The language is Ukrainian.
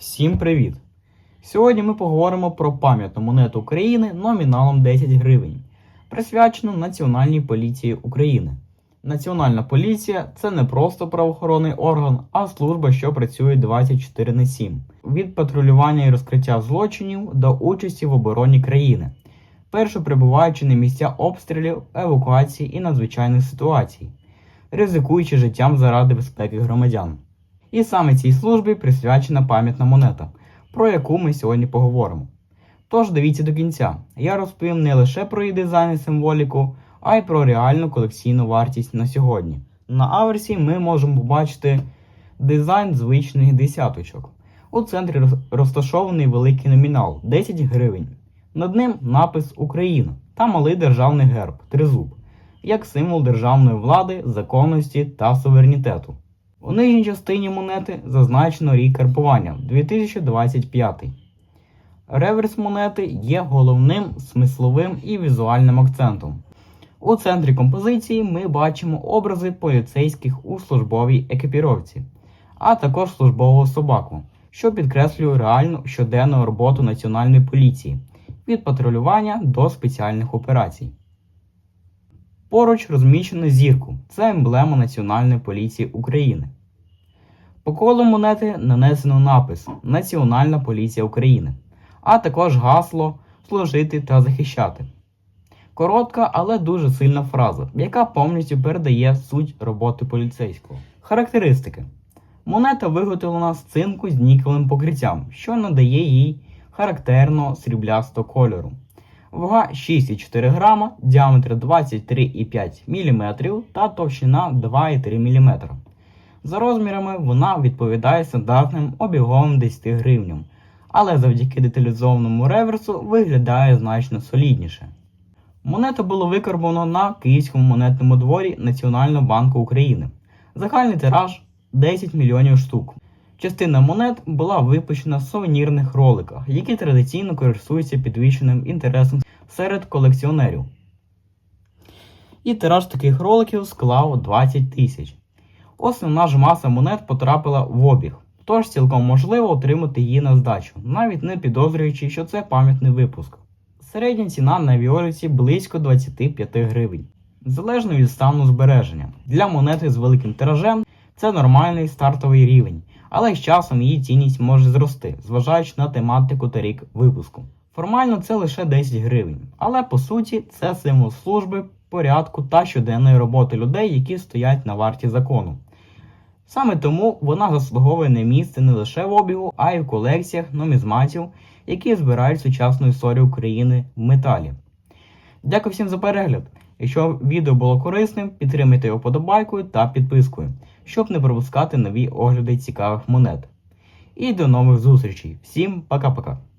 Всім привіт! Сьогодні ми поговоримо про пам'ятну монету України номіналом 10 гривень, присвячену Національній поліції України. Національна поліція це не просто правоохоронний орган, а служба, що працює 24 на 7. Від патрулювання і розкриття злочинів до участі в обороні країни, перше прибуваючи на місця обстрілів, евакуації і надзвичайних ситуацій, ризикуючи життям заради безпеки громадян. І саме цій службі присвячена пам'ятна монета, про яку ми сьогодні поговоримо. Тож дивіться до кінця. Я розповім не лише про її дизайн і символіку, а й про реальну колекційну вартість на сьогодні. На аверсі ми можемо побачити дизайн звичних десяточок. У центрі розташований великий номінал 10 гривень. Над ним напис Україна та малий державний герб тризуб, як символ державної влади, законності та суверенітету. У нижній частині монети зазначено рік карбування 2025. Реверс монети є головним смисловим і візуальним акцентом. У центрі композиції ми бачимо образи поліцейських у службовій екіпіровці, а також службового собаку, що підкреслює реальну щоденну роботу національної поліції від патрулювання до спеціальних операцій. Поруч розміщено зірку це емблема Національної поліції України. По колу монети нанесено напис Національна поліція України, а також гасло служити та захищати. Коротка, але дуже сильна фраза, яка повністю передає суть роботи поліцейського. Характеристики: монета виготовлена з цинку з нікелевим покриттям, що надає їй характерного сріблястого кольору. Вага 6,4 грама, діаметр 23,5 мм та товщина 2,3 мм. За розмірами вона відповідає стандартним обіговим 10 гривням, але завдяки деталізованому реверсу виглядає значно солідніше. Монета було викарбовано на Київському монетному дворі Національного банку України. Загальний тираж 10 мільйонів штук. Частина монет була випущена в сувенірних роликах, які традиційно користуються підвищеним інтересом серед колекціонерів. І тираж таких роликів склав 20 тисяч. Основна ж маса монет потрапила в обіг, тож цілком можливо отримати її на здачу, навіть не підозрюючи, що це пам'ятний випуск. Середня ціна на віоліці близько 25 гривень, залежно від стану збереження. Для монети з великим тиражем це нормальний стартовий рівень, але з часом її цінність може зрости, зважаючи на тематику та рік випуску. Формально це лише 10 гривень, але по суті це символ служби, порядку та щоденної роботи людей, які стоять на варті закону. Саме тому вона заслуговує на місце не лише в обігу, а й в колекціях нумізматів, які збирають сучасну історію України в металі. Дякую всім за перегляд. Якщо відео було корисним, підтримайте його подобайкою та підпискою, щоб не пропускати нові огляди цікавих монет. І до нових зустрічей. Всім пока-пока.